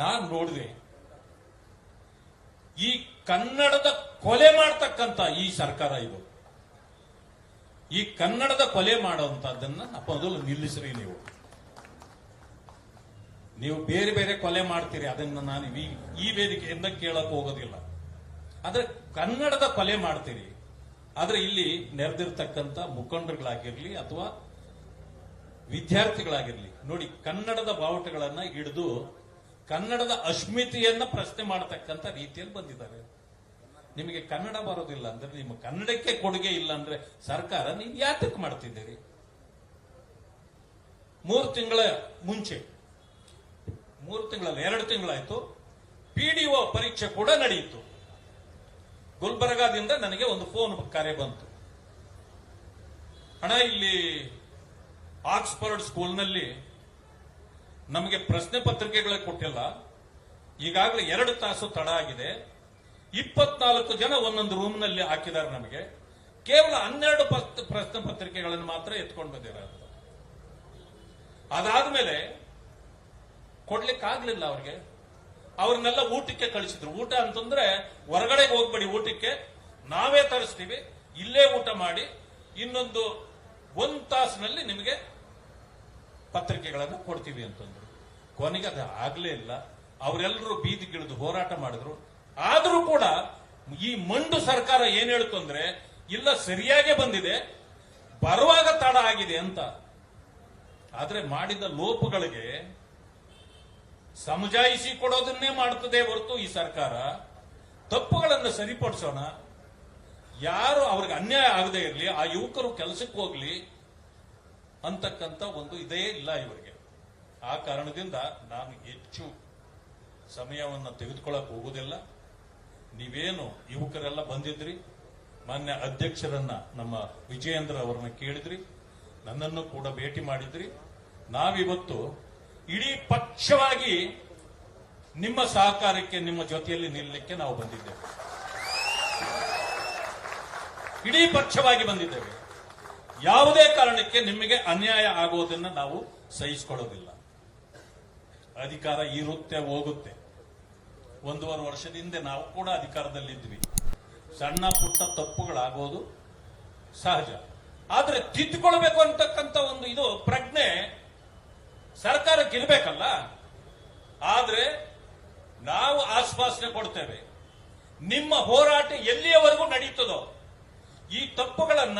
ನಾನು ನೋಡಿದೆ. ಈ ಕನ್ನಡದ ಕೊಲೆ ಮಾಡ್ತಕ್ಕಂತ ಈ ಸರ್ಕಾರ ಇದು. ಈ ಕನ್ನಡದ ಕೊಲೆ ಮಾಡುವಂತದ್ದನ್ನ ಮೊದಲು ನಿಲ್ಲಿಸ್ರಿ ನೀವು. ನೀವು ಬೇರೆ ಬೇರೆ ಕೊಲೆ ಮಾಡ್ತೀರಿ, ಅದನ್ನ ನಾನು ಈ ವೇದಿಕೆಯಿಂದ ಕೇಳಕ್ ಹೋಗೋದಿಲ್ಲ. ಆದ್ರೆ ಕನ್ನಡದ ಕೊಲೆ ಮಾಡ್ತೀರಿ, ಆದ್ರೆ ಇಲ್ಲಿ ನೆರೆದಿರ್ತಕ್ಕಂಥ ಮುಖಂಡರುಗಳಾಗಿರ್ಲಿ ಅಥವಾ ವಿದ್ಯಾರ್ಥಿಗಳಾಗಿರ್ಲಿ, ನೋಡಿ ಕನ್ನಡದ ಬಾವುಟಗಳನ್ನ ಹಿಡಿದು ಕನ್ನಡದ ಅಸ್ಮಿತೆಯನ್ನ ಪ್ರಶ್ನೆ ಮಾಡತಕ್ಕಂಥ ರೀತಿಯಲ್ಲಿ ಬಂದಿದ್ದಾರೆ. ನಿಮಗೆ ಕನ್ನಡ ಬರೋದಿಲ್ಲ ಅಂದ್ರೆ, ನಿಮ್ಮ ಕನ್ನಡಕ್ಕೆ ಕೊಡುಗೆ ಇಲ್ಲ ಅಂದ್ರೆ ಸರ್ಕಾರ ನೀವು ಯಾತಕ್ಕೆ ಮಾಡ್ತಿದ್ದೀರಿ? ಮೂರು ತಿಂಗಳ ಮುಂಚೆ, ಮೂರು ತಿಂಗಳಲ್ಲಿ, ಎರಡು ತಿಂಗಳಾಯ್ತು ಪಿಡಿಒ ಪರೀಕ್ಷೆ ಕೂಡ ನಡೆಯಿತು. ಗುಲ್ಬರ್ಗಾದಿಂದ ನನಗೆ ಒಂದು ಫೋನ್ ಕರೆ ಬಂತು. ಹಣ ಇಲ್ಲಿ ಆಕ್ಸ್ಫರ್ಡ್ ಸ್ಕೂಲ್ನಲ್ಲಿ ನಮಗೆ ಪ್ರಶ್ನೆ ಪತ್ರಿಕೆಗಳೇ ಕೊಟ್ಟಿಲ್ಲ. ಈಗಾಗಲೇ ಎರಡು ತಾಸು ತಡ ಆಗಿದೆ. ಇಪ್ಪತ್ನಾಲ್ಕು ಜನ ಒಂದೊಂದು ರೂಮ್ನಲ್ಲಿ ಹಾಕಿದ್ದಾರೆ ನಮಗೆ. ಕೇವಲ ಹನ್ನೆರಡು ಪ್ರಶ್ನೆ ಪತ್ರಿಕೆಗಳನ್ನು ಮಾತ್ರ ಎತ್ಕೊಂಡು ಬಂದಿರೋದು. ಅಂತ ಅದಾದ್ಮೇಲೆ ಕೊಡ್ಲಿಕ್ಕಾಗ್ಲಿಲ್ಲ ಅವ್ರಿಗೆ. ಅವ್ರನ್ನೆಲ್ಲ ಊಟಕ್ಕೆ ಕಳಿಸಿದ್ರು. ಊಟ ಅಂತಂದ್ರೆ ಹೊರಗಡೆ ಹೋಗ್ಬೇಡಿ ಊಟಕ್ಕೆ. ನಾವೇ ತರಿಸ್ತೀವಿ. ಇಲ್ಲೇ ಊಟ ಮಾಡಿ. ಇನ್ನೊಂದು ಒಂದು ತಾಸಿನಲ್ಲಿ ನಿಮಗೆ ಪತ್ರಿಕೆಗಳನ್ನು ಕೊಡ್ತೀವಿ ಅಂತಂದ್ರು. ಕೊನೆಗೆ ಅದು ಆಗ್ಲೇ ಇಲ್ಲ. ಅವರೆಲ್ಲರೂ ಬೀದಿಗಿಳಿದು ಹೋರಾಟ ಮಾಡಿದ್ರು. ಆದರೂ ಕೂಡ ಈ ಮಂಡು ಸರ್ಕಾರ ಏನ್ ಹೇಳ್ತು ಅಂದ್ರೆ ಇಲ್ಲ ಸರಿಯಾಗೇ ಬಂದಿದೆ, ಬರುವಾಗ ತಡ ಆಗಿದೆ ಅಂತ. ಆದ್ರೆ ಮಾಡಿದ ಲೋಪಗಳಿಗೆ ಸಮಜಾಯಿಸಿ ಕೊಡೋದನ್ನೇ ಮಾಡುತ್ತದೆ ಹೊರತು ಈ ಸರ್ಕಾರ. ತಪ್ಪುಗಳನ್ನು ಸರಿಪಡಿಸೋಣ. ಯಾರು ಅವ್ರಿಗೆ ಅನ್ಯಾಯ ಆಗದೆ ಇರಲಿ, ಆ ಯುವಕರು ಕೆಲಸಕ್ಕೆ ಹೋಗ್ಲಿ ಅಂತಕ್ಕಂಥ ಒಂದು ಇದೇ ಇಲ್ಲ ಇವರಿಗೆ. ಆ ಕಾರಣದಿಂದ ನಾನು ಹೆಚ್ಚು ಸಮಯವನ್ನು ತೆಗೆದುಕೊಳ್ಳಕ್ ಹೋಗುವುದಿಲ್ಲ. ನೀವೇನು ಯುವಕರೆಲ್ಲ ಬಂದಿದ್ರಿ? ಮಾನ್ಯ ಅಧ್ಯಕ್ಷರನ್ನ ನಮ್ಮ ವಿಜಯೇಂದ್ರ ಅವರನ್ನ ಕೇಳಿದ್ರಿ? ನನ್ನನ್ನು ಕೂಡ ಭೇಟಿ ಮಾಡಿದ್ರಿ. ನಾವಿವತ್ತು ಇಡೀ ಪಕ್ಷವಾಗಿ ನಿಮ್ಮ ಸಹಕಾರಕ್ಕೆ, ನಿಮ್ಮ ಜೊತೆಯಲ್ಲಿ ನಿಲ್ಲಕ್ಕೆ ನಾವು ಬಂದಿದ್ದೇವೆ. ಇಡೀ ಪಕ್ಷವಾಗಿ ಬಂದಿದ್ದೇವೆ. ಯಾವುದೇ ಕಾರಣಕ್ಕೆ ನಿಮಗೆ ಅನ್ಯಾಯ ಆಗೋದನ್ನ ನಾವು ಸಹಿಸಿಕೊಳ್ಳೋದಿಲ್ಲ. ಅಧಿಕಾರ ಇರುತ್ತೆ, ಹೋಗುತ್ತೆ. ಒಂದೂವರೆ ವರ್ಷದಿಂದ ನಾವು ಕೂಡ ಅಧಿಕಾರದಲ್ಲಿದ್ವಿ. ಸಣ್ಣ ಪುಟ್ಟ ತಪ್ಪುಗಳಾಗೋದು ಸಹಜ. ಆದ್ರೆ ತಿದ್ದುಕೊಳ್ಬೇಕು ಅಂತಕ್ಕಂಥ ಒಂದು ಇದು ಪ್ರಜ್ಞೆ ಸರ್ಕಾರಕ್ಕೆ ಇರಬೇಕಲ್ಲ. ಆದ್ರೆ ನಾವು ಆಶ್ವಾಸನೆ ಕೊಡ್ತೇವೆ. ನಿಮ್ಮ ಹೋರಾಟ ಎಲ್ಲಿಯವರೆಗೂ ನಡೀತದೋ ಈ ತಪ್ಪುಗಳನ್ನ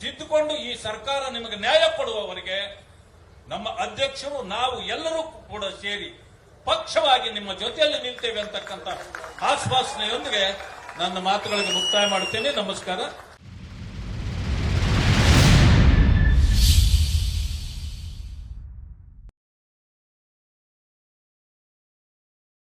ತಿದ್ದುಕೊಂಡು ಈ ಸರ್ಕಾರ ನಿಮಗೆ ನ್ಯಾಯ ಕೊಡುವವರಿಗೆ ನಮ್ಮ ಅಧ್ಯಕ್ಷರು, ನಾವು ಎಲ್ಲರೂ ಕೂಡ ಸೇರಿ ಪಕ್ಷವಾಗಿ ನಿಮ್ಮ ಜೊತೆಯಲ್ಲಿ ನಿಲ್ತೇವೆ ಅಂತಕ್ಕಂಥ ಆಶ್ವಾಸನೆಯೊಂದಿಗೆ ನನ್ನ ಮಾತುಗಳಿಗೆ ಮುಕ್ತಾಯ ಮಾಡುತ್ತೇನೆ. ನಮಸ್ಕಾರ.